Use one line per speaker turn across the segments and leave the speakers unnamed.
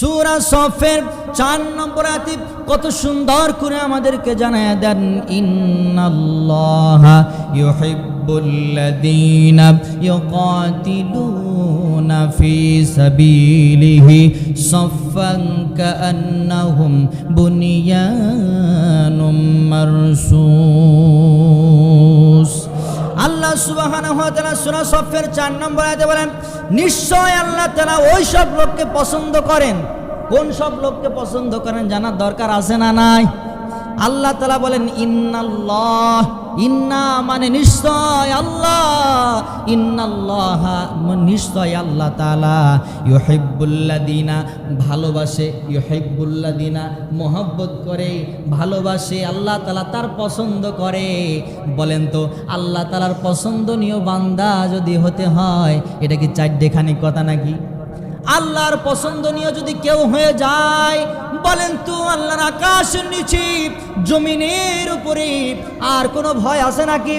সুরা সফের চার নম্বর আতিব কত সুন্দর করে আমাদেরকে জানায় দেন, ইন্নাল্লাহা ইউহিব্বুল্লাযীনা ইউকাতিলুনা ফি সাবিলিহি সাফফান কাআন্নাহুম বুনিয়ানুম মারসুস. আল্লাহ সুবাহ সূরা সফের চার নম্বর আয়তে বলেন, নিশ্চয় আল্লাহ তালা ওই সব লোককে পছন্দ করেন। কোন সব লোককে পছন্দ করেন জানার দরকার আছে না নাই? আল্লাহ তালা বলেন, ইন্নাল্লাহ। ইন্না মানে নিশ্চয় আল্লাহ ইন্নাল্লাহ নিশ্চয় আল্লাহ তাআলা ইউহিব্বুল্লাযিনা ভালোবাসে, ইউহিব্বুল্লাযিনা মোহব্বত করে, ভালোবাসে, আল্লাহ তাআলা তার পছন্দ করে। বলেন তো, আল্লাহ তাআলার পছন্দনীয় বান্দা যদি হতে হয়, এটা কি চারটেখানি কথা নাকি? আল্লাহর পছন্দনীয় যদি কেউ হয়ে যায়, বলেন তো, আল্লাহর আকাশের নিচে, জমিনের উপরে, আর কোনো ভয় আছে নাকি?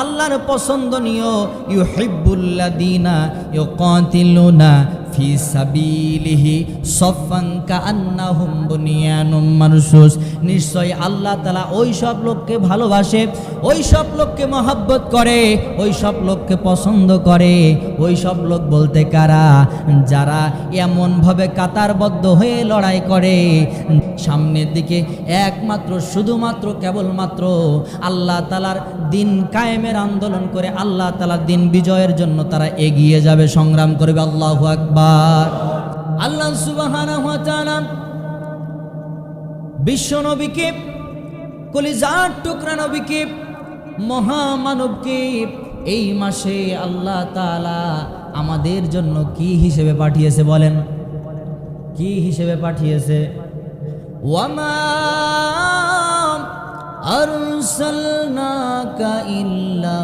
আল্লাহর পছন্দনীয় ইউহিব্বুল্লাযিনা ইউকাতিলুনা ফি সাবিলিহি সাফান কাআন্নাহুম বুনিয়ানুম মারসুস। নিশ্চয় আল্লাহ তাআলা ওই সব লোককে ভালোবাসে ওই সব লোককে মহব্বত করে ওই সব লোককে পছন্দ করে। ওই সব লোক বলতে কারা? যারা এমনভাবে কাতারবদ্ধ হয়ে লড়াই করে। সামনের দিকে একমাত্র, শুধুমাত্র, কেবলমাত্র আল্লাহ তালার দিন কায়েমের আন্দোলন করে আল্লাহ তালার দিন বিজয়ের জন্য তারা এগিয়ে যাবে। সংগ্রাম করবে আল্লাহ আকবার। আল্লাহ তাআলা বিশ্ব নবীকে, কলিজার টুকরা নবীকে, মহামানবকে এই মাসে আল্লাহ তালা আমাদের জন্য কি হিসেবে পাঠিয়েছে বলেন? কি হিসেবে পাঠিয়েছে? আরসালনাকা ইল্লা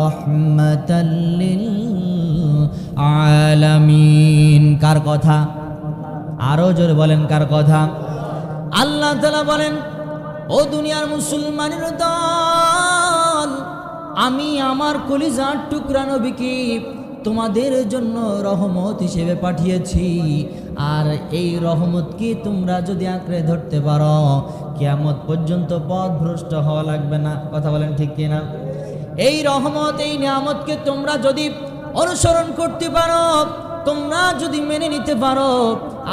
রাহমাতাল লিল আলামিন কার কথা? আরও জোরে বলেন, কার কথা? আল্লাহ তাআলা বলেন, ও দুনিয়ার মুসলমানের দল, আমি আমার কলিজার টুকরা নবীকে তোমাদের জন্য রহমত হিসেবে পাঠিয়েছি। আর এই রহমতকে তোমরা যদি আঁকড়ে ধরতে পারো, কেয়ামত পর্যন্ত পথ ভ্রষ্ট হওয়া লাগবে না। কথা বলেন ঠিক কিনা? এই রহমত, এই নিয়ামতকে তোমরা যদি অনুসরণ করতে পারো, তোমরা যদি মেনে নিতে পারো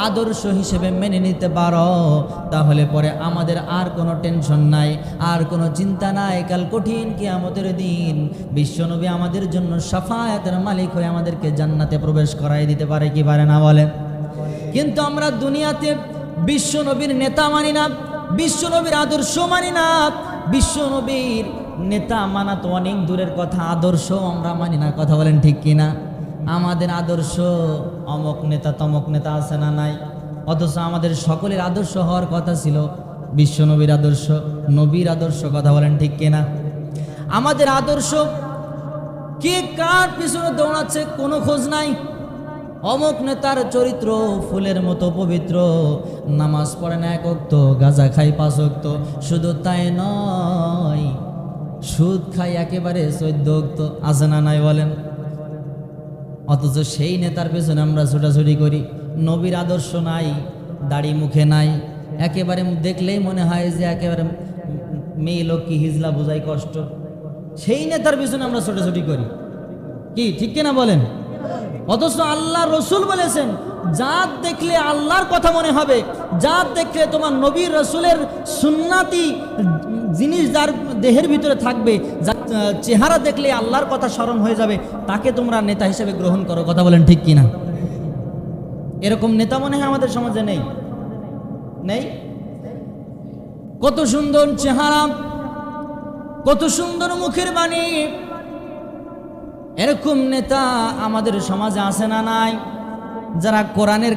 আদর্শ হিসেবে মেনে নিতে পারো, তাহলে পরে আমাদের আর কোনো টেনশন নাই, আর কোনো চিন্তা নাই। কাল কঠিন কিয়ামতের দিন, বিশ্বনবী আমাদের জন্য সাফায়াতের মালিক হয়ে আমাদেরকে জান্নাতে প্রবেশ করাই দিতে পারে কি পারে না বলে কিন্তু আমরা দুনিয়াতে বিশ্বনবীর নেতা মানি না, বিশ্বনবীর আদর্শ মানি না, বিশ্বনবীর নেতা মানা তো অনেক দূরের কথা, আদর্শ আমরা মানি না। কথা বলেন ঠিক কিনা? আমাদের আদর্শ অমক নেতা তমক নেতা আছে না নাই? অথচ আমাদের সকলের আদর্শ হওয়ার কথা ছিল বিশ্ব নবীর আদর্শ নবীর আদর্শ কথা বলেন ঠিক কিনা? আমাদের আদর্শ কে কার পিছনে দৌড়াচ্ছে কোনো খোঁজ নাই। অমক নেতার চরিত্র ফুলের মতো পবিত্র, নামাজ পড়ে না এক অক্ত, গাজা খাই পাঁচ অক্ত, শুধু তাই নয়, সুদ খাই একেবারে চৈদ্য আছে না নাই বলেন? অথচ সেই নেতার পেছনে আমরা ছোটাছুটি করি। নবীর আদর্শ নাই, দাড়ি মুখে নাই। একেবারে দেখলেই মনে হয় যে একেবারে মেয়ে লোক কি হিজলা বোঝাই কষ্ট। সেই নেতার পিছনে আমরা ছোটাছুটি করি। কি, ঠিক কিনা বলেন? অথচ আল্লাহ রসুল বলেছেন, জাত দেখলে আল্লাহর কথা মনে হবে। জাত দেখলে তোমার নবীর রসুলের সুন্নাতি জিনিস যার দেহের ভিতরে থাকবে যার চেহারা দেখলে আল্লাহর কথা স্মরণ হয়ে যাবে, তাকে তোমরা নেতা হিসেবে গ্রহণ করো। কথা বলেন ঠিক কিনা? এরকম নেতা মনে হয় আমাদের সমাজে নেই। নেই? কত সুন্দর চেহারা, কত সুন্দর মুখের বাণী। এরকম নেতা আমাদের সমাজে আছে না নাই? যারা কোরআনের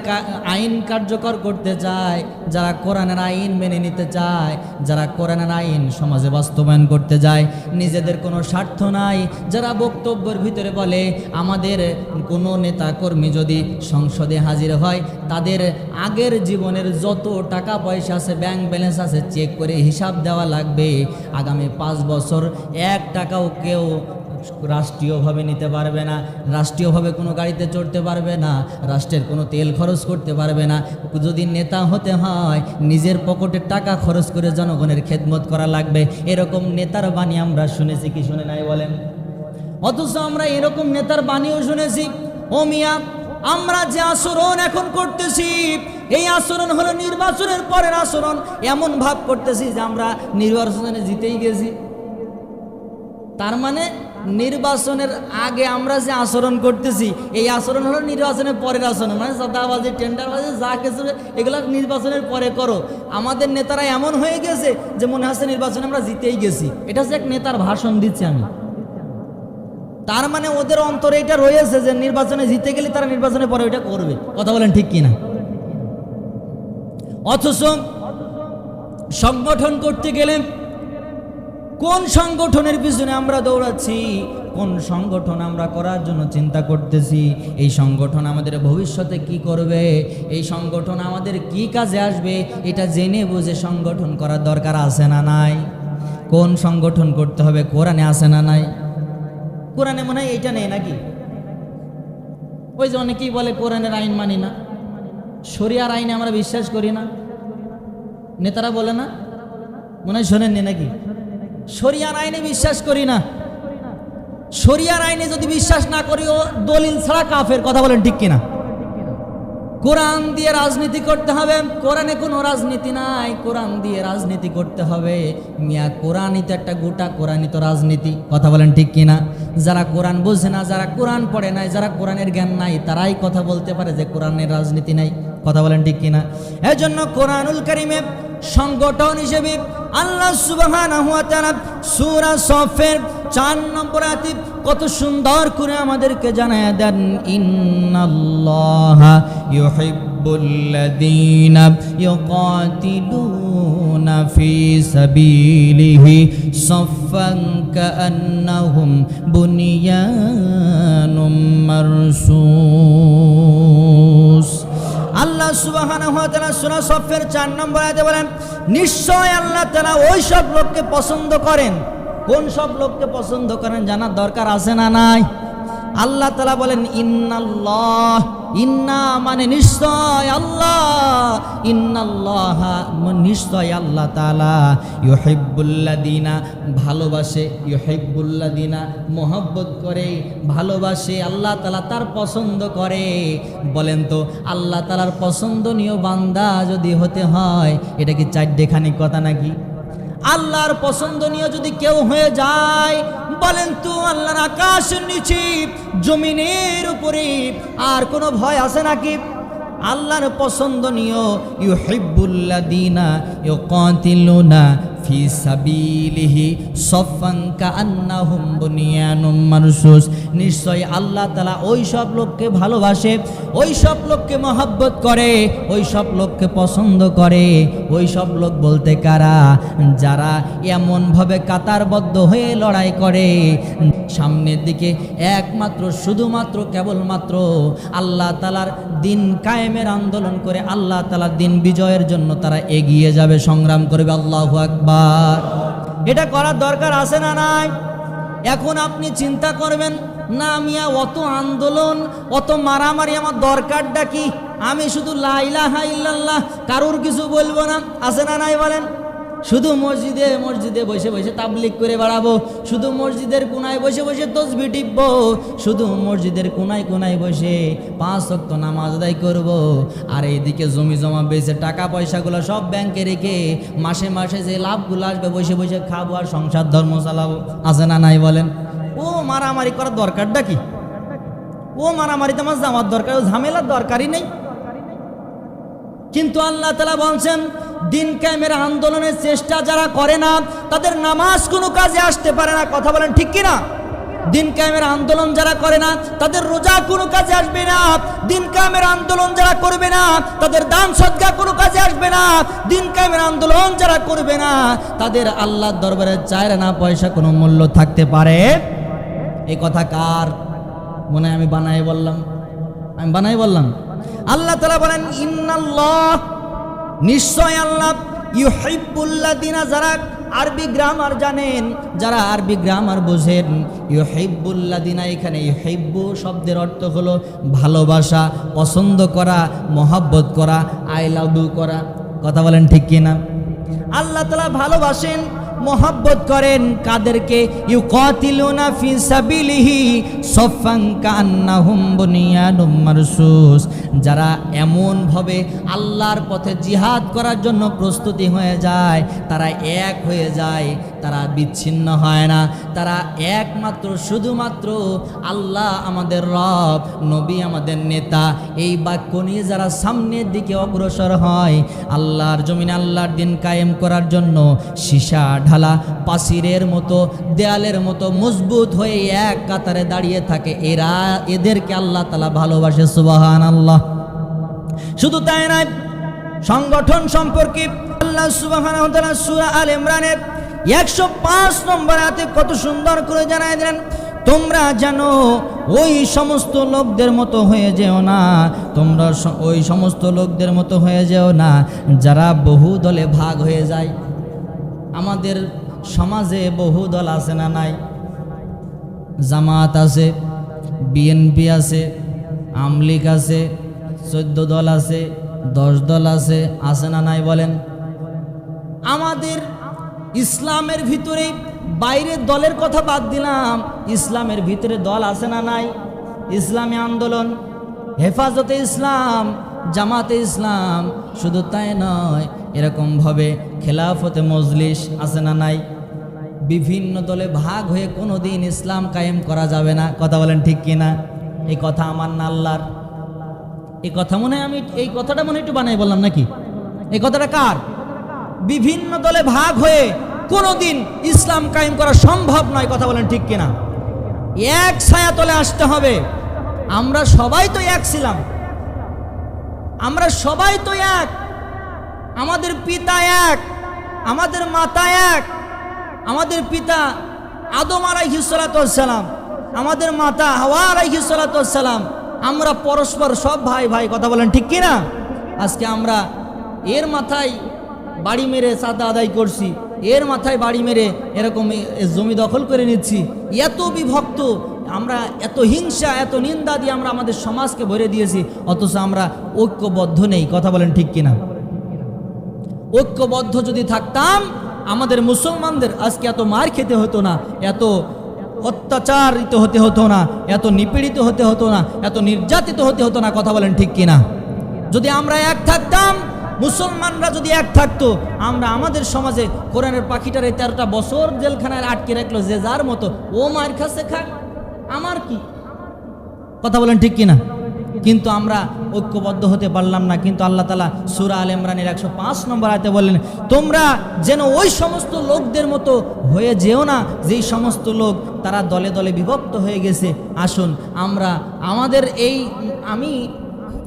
আইন কার্যকর করতে চায়, যারা কোরআনের আইন মেনে নিতে চায়, যারা কোরআনের আইন সমাজে বাস্তবায়ন করতে যায়, নিজেদের কোনো স্বার্থ নাই, যারা বক্তব্যের ভিতরে বলে, আমাদের কোনো নেতা কর্মী যদি সংসদে হাজির হয়, তাদের আগের জীবনের যত টাকা পয়সা আছে ব্যাংক ব্যালেন্স আছে চেক করে হিসাব দেওয়া লাগবে। আগামী পাঁচ বছর এক টাকাও কেউ রাষ্ট্রীয়ভাবে নিতে পারবে না, রাষ্ট্রীয়ভাবে কোনো গাড়িতে চড়তে পারবে না, রাষ্ট্রের কোনো তেল খরচ করতে পারবে না। যদি নেতা হতে হয়, নিজের পকেটের টাকা খরচ করে জনগণের খেদমত করা লাগবে। এরকম নেতার বাণী আমরা শুনেছি, কি শুনে নাই বলেন? অথচ আমরা এরকম নেতার বাণীও শুনেছি। ও মিয়া, আমরা যে আচরণ এখন করতেছি, এই আচরণ হলো নির্বাচনের পরের আচরণ। এমন ভাব করতেছি যে আমরা নির্বাচনে জিতেই গেছি। তার মানে নির্বাচনের আগে আমরা যে আচরণ করতেছি, এই আচরণ হলো নির্বাচনের পরের আচরণ। মানে চাঁদাবাজি টেন্ডারবাজি, যা কিছু, এগুলো নির্বাচনের পরে করো। আমাদের নেতারা এমন হয়ে গেছে যে মনে হচ্ছে নির্বাচনে আমরা জিতেই গেছি। এটা হচ্ছে এক নেতার ভাষণ দিচ্ছি আমি। তার মানে ওদের অন্তরে এটা রয়েছে যে নির্বাচনে জিতে গেলে তারা নির্বাচনে পরে ওইটা করবে। কথা বলেন ঠিক কিনা? অথচ সংগঠন করতে গেলে কোন সংগঠনের পিছনে আমরা দৌড়াচ্ছি? কোন সংগঠন আমরা করার জন্য চিন্তা করতেছি? এই সংগঠন আমাদের ভবিষ্যতে কি করবে? এই সংগঠন আমাদের কি কাজে আসবে? এটা জেনে বুঝে সংগঠন করার দরকার আছে না নাই? কোন সংগঠন করতে হবে? কোরআনে আছে না নাই? কোরআনে মনে হয় এইটা নেই নাকি? ওই যে অনেকেই বলে কোরআনের আইন মানি না। শরিয়ার আইনে আমরা বিশ্বাস করি না। নেতারা বলে না? মনে হয় শোনেননি নাকি? শরিয়ার আইনে বিশ্বাস করি না। শরিয়ার আইনে যদি বিশ্বাস না করি, ও দলিল ছাড়া কাফের কথা বলেন ঠিক কিনা? কোরআন দিয়ে রাজনীতি করতে হবে, কোরআনে কোনো রাজনীতি নাই, কোরআন দিয়ে রাজনীতি করতে হবে। মিয়া, কোরআনই তো একটা গোটা, কোরআনই তো রাজনীতি, কথা বলেন ঠিক কিনা? যারা কোরআন বোঝে না, যারা কোরআন পড়ে নাই যারা কোরআনের জ্ঞান নাই, তারাই কথা বলতে পারে যে কোরআনের রাজনীতি নাই, কথা বলেন ঠিক কিনা? এর জন্য কোরআনুল কারিমে সংগঠন হিসেবে আল্লাহ সফের চার নম্বর আয়াতে কত সুন্দর করে আমাদেরকে জানায় দেন, ইন্নাল্লাহা বুনিয়ানুম মারসুস আল্লাহ সুবাহ সফের চার নম্বর আয়তে বলেন, নিশ্চয় আল্লাহ তারা ওই সব লোককে পছন্দ করেন। কোন সব লোককে পছন্দ করেন জানার দরকার আছে না নাই? আল্লাহ তালা বলেন, ইন্নাল্লাহ ইন্না মানে নিশ্চয় আল্লাহ, ইন্নাল্লাহ নিশ্চয় আল্লাহ তালা তাআলা। ইউহিব্বুল্লাযিনা ভালোবাসে, ইউহিব্বুল্লাযিনা মোহব্বত করে, ভালোবাসে, আল্লাহ তাআলা তার পছন্দ করে। বলেন তো, আল্লাহ তাআলার পছন্দনীয় বান্দা যদি হতে হয়, এটা কি চারটেখানি কথা নাকি? আল্লাহর পছন্দনীয় যদি কেউ হয়ে যায়, বলেন তো আল্লাহর আকাশের নিচে, জমিনের উপরে, আর কোনো ভয় আছে নাকি? আল্লাহর পছন্দনীয় ইউ হাইবুল্লাদিনা ইউ ইউকাতিলুনা ফি সাবিলিহি সাফান কাআন্নাহুম বুনিয়ানুম মারসুস নিশ্চয় আল্লাহ তাআলা ওই সব লোককে ভালোবাসে, ওই সব লোককে মহব্বত করে, ওই সব লোককে পছন্দ করে। ওই সব লোক বলতে কারা? যারা এমনভাবে কাতারবদ্ধ হয়ে লড়াই করে। সামনের দিকে একমাত্র, শুধুমাত্র, কেবলমাত্র আল্লাহ তালার দিন কায়েমের আন্দোলন করে আল্লাহ তালার দিন বিজয়ের জন্য তারা এগিয়ে যাবে। সংগ্রাম করবে। আল্লাহ আকবার। এটা করার দরকার আছে না নাই? এখন আপনি চিন্তা করবেন, না মিয়া, অত আন্দোলন, অত মারামারি আমার দরকারটা কি? আমি শুধু লাইলা হাইল্লাহ কারুর কিছু বলব না? আছে না নাই বলেন? শুধু মসজিদে মসজিদে বসে বসে তাবলিক করে বেড়াবো। শুধু মসজিদের কোনায় বসে বসে তসবি টিপবো। শুধু মসজিদের কোনায় কোনায় বসে পাঁচ শক্ত নামাজ আদায় করব। আর এইদিকে জমি জমা বেচে টাকা পয়সাগুলো সব ব্যাংকে রেখে মাসে মাসে যে লাভগুলো আসবে বসে বসে খাব। আর সংসার ধর্ম চালাবো। আছে না নাই বলেন? ও মারামারি করার দরকারটা কি? ও মারামারিতে আমার যাওয়ার দরকার, ও ঝামেলার দরকারই নেই। কিন্তু আল্লাহ তালা বলছেন, দিন কায়েমের আন্দোলনের চেষ্টা যারা করে না, তাদের নামাজ কোনো কাজে আসতে পারে না। কথা বলেন ঠিক কিনা? দিন কায়েমের আন্দোলন যারা করে না, তাদের রোজা কোনো কাজে আসবে না। দিন কায়েমের আন্দোলন যারা করবে না, তাদের দান সদ্গা কোনো কাজে আসবে না। দিন কায়েমের আন্দোলন যারা করবে না, তাদের আল্লাহর দরবারে চায় না পয়সা কোনো মূল্য থাকতে পারে। এই কথা কার? মনে আমি বানাই বললাম। আমি বানাই বললাম। আল্লাহ তালা বলেন, ইন্নাল্লাহ, নিশ্চয় আল্লাহ ইউহিব্বুল্লাযিনা, যারা আরবি গ্রামার জানেন, যারা আরবি গ্রামার বোঝেন ইউহিব্বুল্লাদিনা এখানে ইউহিব্বু শব্দের অর্থ হলো ভালোবাসা, পছন্দ করা, মহাব্বত করা, আই লাভ করা। কথা বলেন ঠিক কিনা? আল্লাহ তালা ভালোবাসেন মোহাব্বত করেন কাদেরকে ইউ কতিলুনা ফি সাবিলিহি সফাং কান্নাহুম বুনিয়ানুম মারসুস। যারা এমন ভাবে আল্লাহর পথে জিহাদ করার জন্য প্রস্তুতি হয়ে যায়, তারা এক হয়ে যায়, তারা বিচ্ছিন্ন হয় না। তারা একমাত্র, শুধুমাত্র আল্লাহ আমাদের রব, নবী আমাদের নেতা। এই বাক্য নিয়ে যারা সামনের দিকে অগ্রসর হয়, আল্লাহর জমিনে আল্লাহর দিন কায়েম করার জন্য সীসা ঢালা পাসিরের মতো, দেয়ালের মতো মজবুত হয়ে এক কাতারে দাঁড়িয়ে থাকে। এরা এদেরকে আল্লাহ তালা ভালোবাসে সুবাহান আল্লাহ শুধু তাই নয়, সংগঠন সম্পর্কে আল্লাহ সুবাহান তাআলা আল ইমরানের 105 নম্বর হাতে কত সুন্দর করে জানাই দিলেন, তোমরা জানো, ওই সমস্ত লোকদের মতো হয়ে যেও না, তোমরা ওই সমস্ত লোকদের মতো হয়ে যেও না, যারা বহু দলে ভাগ হয়ে যায়। আমাদের সমাজে বহু দল আছে না নাই? জামাত আছে বিএনপি আছে আমলিক আছে, চোদ্দ দল আছে, দশ দল আছে আছে না নাই বলেন? আমাদের ইসলামের ভিতরে বাইরের দলের কথা বাদ দিলাম। ইসলামের ভিতরে দল আছে না নাই? ইসলামী আন্দোলন, হেফাজতে ইসলাম জামাতে ইসলাম শুধু তাই নয় এরকমভাবে খেলাফতে মজলিস আছে না নাই? বিভিন্ন দলে ভাগ হয়ে কোনো দিন ইসলাম কায়েম করা যাবে না। কথা বলেন ঠিক কিনা? এই কথা আমার না আল্লাহর। এই কথা মনে আমি এই কথাটা মনে একটু বানাই বললাম নাকি? এই কথাটা কার? বিভিন্ন দলে ভাগ হয়ে কোনোদিন ইসলাম কায়েম করা সম্ভব নয়, কথা বলেন ঠিক কিনা? এক ছায়া তলে আসতে হবে। আমরা সবাই তো এক ছিলাম। আমরা সবাই তো এক। আমাদের পিতা এক, আমাদের মাতা এক, আমাদের পিতা আদম আলাইহিসালাম আমাদের মাতা হাওয়া আলাইহিসালাম আমরা পরস্পর সব ভাই ভাই, কথা বলেন ঠিক কিনা আজকে আমরা এর মাথায় বাড়ি মেরে সাদা আদায় করছি, এর মাথায় বাড়ি মেরে এরকম জমি দখল করে নিচ্ছি। এত বিভক্ত আমরা এত হিংসা, এত নিন্দা দিয়ে আমরা আমাদের সমাজকে ভরে দিয়েছি, অথচ আমরা ঐক্যবদ্ধ নেই। কথা বলেন ঠিক কিনা? ঐক্যবদ্ধ যদি থাকতাম, আমাদের মুসলমানদের আজকে এত মার খেতে হতো না, এত অত্যাচারিত হতে হতো না, এত নিপীড়িত হতে হতো না, এত নির্যাতিত হতে হতো না, কথা বলেন ঠিক কিনা? যদি আমরা এক থাকতাম, মুসলমানরা যদি এক থাকতো, আমরা আমাদের সমাজে কোরআনের পাখিটারে তেরোটা বছর জেলখানায় আটকে রাখল, যে যার মতো, ও মার খাচ্ছে খাক। আমার কি? কথা বলেন ঠিক কিনা? কিন্তু আমরা ঐক্যবদ্ধ হতে পারলাম না। কিন্তু আল্লাহ তালা সুরা আল ইমরানের একশো পাঁচ নম্বর আয়তে বললেন, তোমরা যেন ওই সমস্ত লোকদের মতো হয়ে যেও না, যেই সমস্ত লোক তারা দলে দলে বিভক্ত হয়ে গেছে, আসুন আমরা আমাদের এই, আমি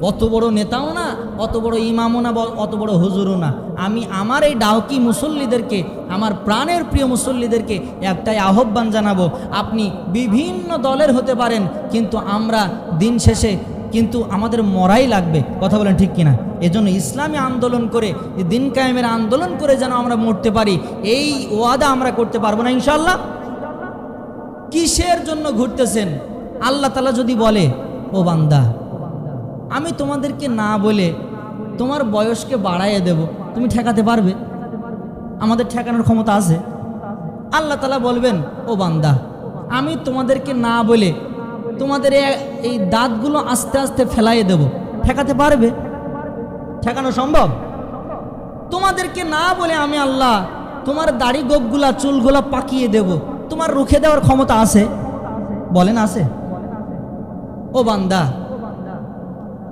অত বড় নেতাও না, অত বড় ইমামও না অত বড় হুজুরও না। আমি আমার এই ডাউকি মুসল্লিদেরকে, আমার প্রাণের প্রিয় মুসল্লিদেরকে একটাই আহ্বান জানাব, আপনি বিভিন্ন দলের হতে পারেন, কিন্তু আমরা দিন শেষে কিন্তু আমাদের মরাই লাগবে। কথা বলেন ঠিক কিনা? এজন্য ইসলামী আন্দোলন করে, দিন কায়েমের আন্দোলন করে যেন আমরা মরতে পারি, এই ওয়াদা আমরা করতে পারব না ইনশাল্লাহ কিসের জন্য ঘুরতেছেন? আল্লাহ তালা যদি বলে, ও বান্দা আমি তোমাদেরকে না বলে তোমার বয়সকে বাড়াইয়ে দেব, তুমি ঠেকাতে পারবে? আমাদের ঠেকানোর ক্ষমতা আছে। আল্লাহ তালা বলবেন, ও বান্দা, আমি তোমাদেরকে না বলে তোমাদের এই দাঁতগুলো আস্তে আস্তে ফেলাইয়ে দেব, ঠেকাতে পারবে? ঠেকানো সম্ভব? তোমাদেরকে না বলে আমি আল্লাহ তোমার দাড়ি গোপগুলা, চুলগুলা পাকিয়ে দেব, তোমার রুখে দেওয়ার ক্ষমতা আছে? বলেন, আছে। ও বান্দা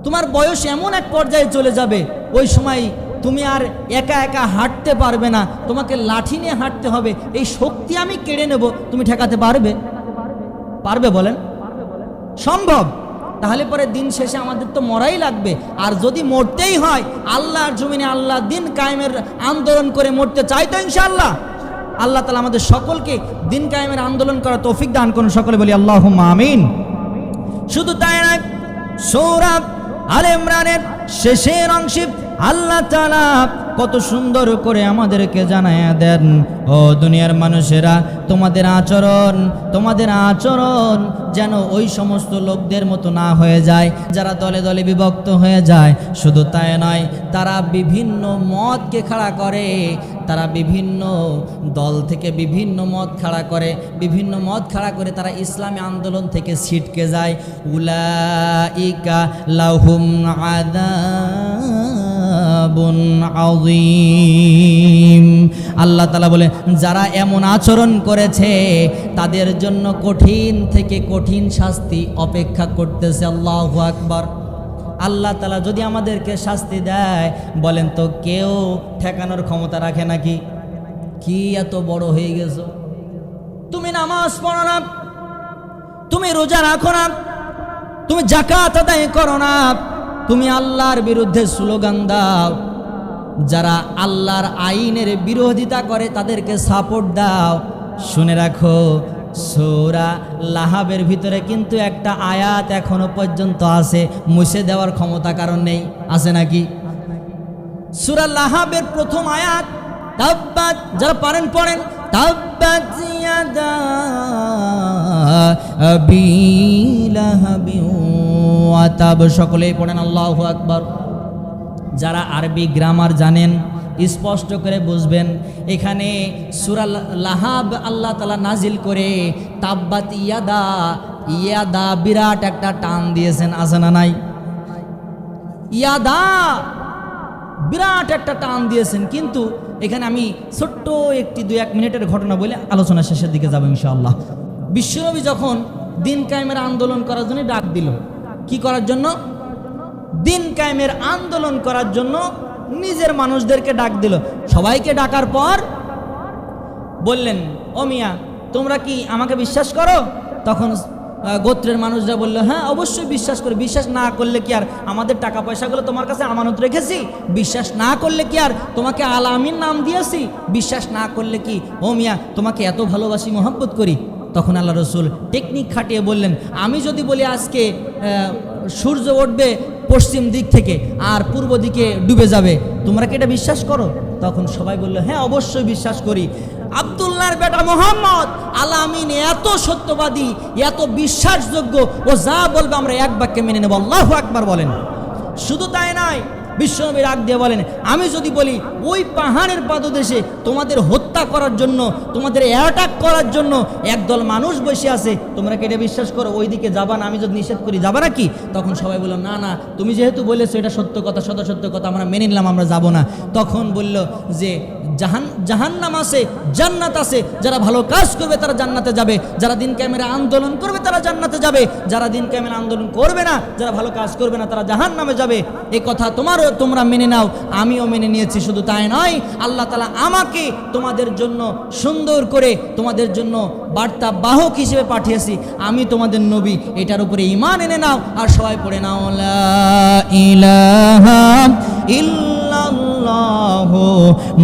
তোমার বয়স এমন এক পর্যায়ে চলে যাবে। ওই সময় তুমি আর একা একা হাঁটতে পারবে না। তোমাকে লাঠি নিয়ে হাঁটতে হবে। এই শক্তি আমি কেড়ে নেব। তুমি ঠেকাতে পারবে? পারবে বলেন? সম্ভব। তাহলে পরে দিন শেষে আমাদের তো মরাই লাগবে। আর যদি মরতেই হয়, আল্লাহর জমিনে আল্লাহ দিন কায়েমের আন্দোলন করে মরতে চাই তো ইনশাআল্লাহ। আল্লাহ তালা আমাদের সকলকে দিন কায়েমের আন্দোলন করা তৌফিক দান করুন। সকলে বলি আল্লাহ আমিন। শুধু তাই নয় সৌরভ আল ইমরানের শেষের অংশে আল্লাহ তালা কত সুন্দর করে আমাদেরকে জানায় দেন। ও দুনিয়ার মানুষেরা, তোমাদের আচরণ তোমাদের আচরণ যেন ওই সমস্ত লোকদের মতো না হয়ে যায়, যারা দলে দলে বিভক্ত হয়ে যায়। শুধু তাই নয়, তারা বিভিন্ন মতকে খাড়া করে, তারা বিভিন্ন দল থেকে বিভিন্ন মত খাড়া করে, বিভিন্ন মত খাড়া করে তারা ইসলামী আন্দোলন থেকে ছিটকে যায়। উলাইকা লাহুম আল্লাহ তালা বলে, যারা এমন আচরণ করেছে, তাদের জন্য কঠিন থেকে কঠিন শাস্তি অপেক্ষা করতেছে। আল্লাহু আকবার। আল্লাহ তালা যদি আমাদেরকে শাস্তি দেয়, বলেন তো কেউ ঠেকানোর ক্ষমতা রাখে নাকি? কি এত বড় হয়ে গেছো? তুমি নামাজ পড়ো না। তুমি রোজা রাখো না। তুমি জাকাত আদায় করো না। তুমি আল্লাহর বিরুদ্ধে স্লোগান দাও। যারা আল্লাহর আইনের বিরোধিতা করে তাদেরকে সাপোর্ট দাও। শুনে রাখো, সৌরা লাহাবের ভিতরে কিন্তু একটা আয়াত এখনও পর্যন্ত আছে। মুছে দেওয়ার ক্ষমতা কারণ নেই। আছে নাকি? সুরা লাহাবের প্রথম আয়াত তাব্বাত যারা পারেন, পড়েন। তাব্বাত ইয়াদা ওয়া তাব সকলেই পড়েন আল্লাহ আকবর। যারা আরবি গ্রামার জানেন, স্পষ্ট করে বুঝবেন, এখানে সুরা লাহাব আল্লাহ তালা নাজিল করে তাব্বাত ইয়াদা ইয়াদা বিরাট একটা টান দিয়েছেন, আছে না নাই? ইয়াদা বিরাট একটা টান দিয়েছেন, কিন্তু এখানে আমি ছোট্ট একটি দু এক মিনিটের ঘটনা বলে আলোচনা শেষের দিকে যাব ইনশাআল্লাহ। বিশ্বনবী যখন দিন কায়েমের আন্দোলন করার জন্য ডাক দিল কি করার জন্য? দিন কায়েমের আন্দোলন করার জন্য নিজের মানুষদেরকে ডাক দিল। সবাইকে ডাকার পর বললেন, ও মিয়া, তোমরা কি আমাকে বিশ্বাস করো? তখন গোত্রের মানুষরা বলল হ্যাঁ অবশ্যই বিশ্বাস করে। বিশ্বাস না করলে কি আর আমাদের টাকা পয়সাগুলো তোমার কাছে আমানত রেখেছি? বিশ্বাস না করলে কি আর তোমাকে আলামিন নাম দিয়েছি? বিশ্বাস না করলে কি? ও মিয়া, তোমাকে এত ভালোবাসি, মোহাব্বত করি। তখন আল্লাহ রসুল টেকনিক খাটিয়ে বললেন, আমি যদি বলি আজকে সূর্য উঠবে পশ্চিম দিক থেকে আর পূর্ব দিকে ডুবে যাবে, তোমরা কি এটা বিশ্বাস করো? তখন সবাই বলল হ্যাঁ অবশ্যই বিশ্বাস করি। আবদুল্লাহর বেটা মোহাম্মদ আলামিন এত সত্যবাদী, এত বিশ্বাসযোগ্য, ও যা বলবে আমরা এক বাক্যে মেনে নেব। আল্লাহ একবার বলেন। শুধু তাই নয় বিশ্বনবী রাগ দিয়ে বলেন, আমি যদি বলি, ওই পাহাড়ের পাদদেশে তোমাদের হত্যা করার জন্য, তোমাদের অ্যাটাক করার জন্য একদল মানুষ বসে আছে, তোমরা কি এটা বিশ্বাস করো? ওইদিকে যাবা না, আমি যদি নিষেধ করি, যাবা নাকি তখন সবাই বলল, না না, তুমি যেহেতু বলেছ এটা সত্য কথা সদা সত্য কথা, আমরা মেনে নিলাম, আমরা যাব না। তখন বলল যে, জাহান, জাহান্নাম আছে, জান্নাত আছে, যারা ভালো কাজ করবে তারা জান্নাতে যাবে, যারা দিন ক্যামেরা আন্দোলন করবে তারা জান্নাতে যাবে, যারা দিন ক্যামেরা আন্দোলন করবে না, যারা ভালো কাজ করবে না তারা জাহান নামে যাবে। এই কথা তোমারও তোমরা মেনে নাও, আমিও মেনে নিয়েছি, শুধু তাই নয়, আল্লাহ তালা আমাকে তোমাদের জন্য সুন্দর করে তোমাদের জন্য বার্তা বাহক হিসেবে পাঠিয়েছি। আমি তোমাদের নবী, এটার উপরে ইমান এনে নাও, আর সবাই পড়ে নাও ইল্লাল্লাহ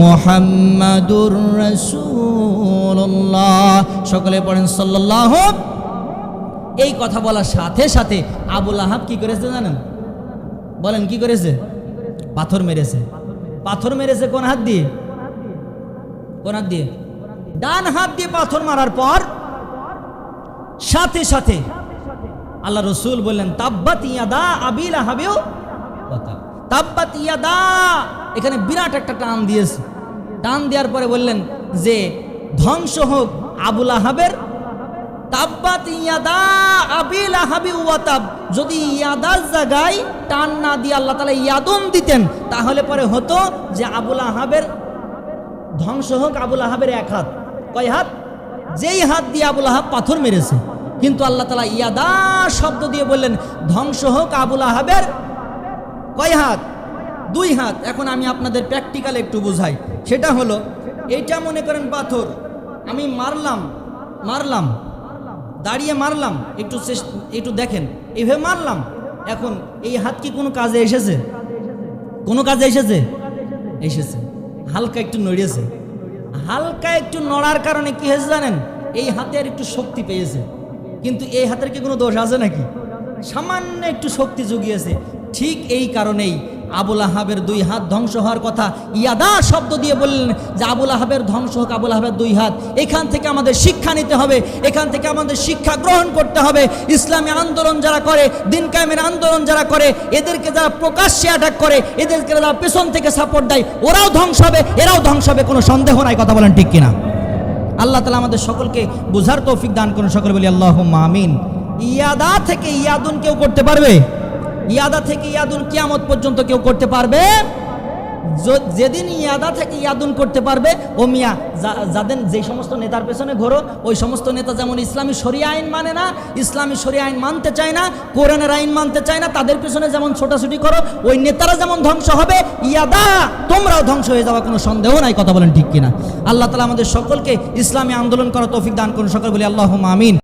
মুহাম্মাদুর রাসূলুল্লাহ। সকলে পড়েন সাল্লাল্লাহু। এই কথা বলার সাথে সাথে আবুল আহাব কি করেছে জানেন? বলেন কি করেছে? পাথর মেরেছে। পাথর মেরেছে কোন হাত দিয়ে? কোন হাত দিয়ে? ডান হাত দিয়ে পাথর মারার পর সাথে সাথে আল্লাহ রসুল বললেন, তাব্বাত ইয়াদা আবিল আহাবেও তাব্বাত ইয়াদা, এখানে বিরাট একটা টান দিয়েছে। টান দেওয়ার পরে বললেন যে, ধ্বংস হোক আবুল আহাবের ইয়াদা আবিল ওয়াতাব যদি ইয়াদার জায়গায় টান না দিয়ে আল্লাহ তালা ইয়াদুন দিতেন, তাহলে পরে হতো যে আবুল আহাবের ধ্বংস হোক আবুল আহাবের এক হাত। কয় হাত? যেই হাত দিয়ে আবুল আহাব পাথর মেরেছে। কিন্তু আল্লাহ তালা ইয়াদা শব্দ দিয়ে বললেন, ধ্বংস হোক আবুল আহাবের কয় হাত? দুই হাত। এখন আমি আপনাদের প্র্যাকটিক্যাল একটু বুঝাই। সেটা হলো, এইটা মনে করেন পাথর। আমি মারলাম মারলাম। দাঁড়িয়ে মারলাম, একটু একটু দেখেন। এইভাবে মারলাম। এখন এই হাত কি কোনো কাজে এসেছে? কোনো কাজে এসেছে? এসেছে। হালকা একটু নড়িয়েছে। হালকা একটু নড়ার কারণে কি হয়েছে জানেন? এই হাতে আর একটু শক্তি পেয়েছে। কিন্তু এই হাতের কি কোনো দোষ আছে নাকি? সামান্য একটু শক্তি জুগিয়েছে। ঠিক এই কারণেই আবুল আহাবের দুই হাত ধ্বংস হওয়ার কথা ইয়াদা শব্দ দিয়ে বললেন যে আবুল আহাবের ধ্বংস হোক, আবুল আহাবের দুই হাত। এখান থেকে আমাদের শিক্ষা নিতে হবে, এখান থেকে আমাদের শিক্ষা গ্রহণ করতে হবে। ইসলামী আন্দোলন যারা করে, দিন কায়েমের আন্দোলন যারা করে, এদেরকে যারা প্রকাশ্যে অ্যাটাক করে, এদেরকে যারা পেছন থেকে সাপোর্ট দেয়, ওরাও ধ্বংস হবে, এরাও ধ্বংস হবে, কোনো সন্দেহ নাই, কথা বলেন ঠিক কিনা? আল্লাহ তালা আমাদের সকলকে বোঝার তৌফিক দান করুন, সকলে বলি আল্লাহ আমিন। ইয়াদা থেকে ইয়াদুন কেউ করতে পারবে? ইয়াদা থেকে ইয়াদুন কিয়ামত পর্যন্ত কেউ করতে পারবে? যেদিন ইয়াদা থেকে ইয়াদুন করতে পারবে, ও মিয়া যাদের যে সমস্ত নেতার পেছনে ঘোরো, ওই সমস্ত নেতা যেমন ইসলামী শরিয়া আইন মানে না, ইসলামী শরিয়া আইন মানতে চায় না, কোরআনের আইন মানতে চায় না, তাদের পেছনে যেমন ছোটাছুটি করো, ওই নেতারা যেমন ধ্বংস হবে, ইয়াদা তোমরাও ধ্বংস হয়ে যাওয়া কোনো সন্দেহ নাই, কথা বলেন ঠিক কিনা। আল্লাহ তালা আমাদের সকলকে ইসলামী আন্দোলন করা তৌফিক দান করুন, সকল বলি আল্লাহ আমিন।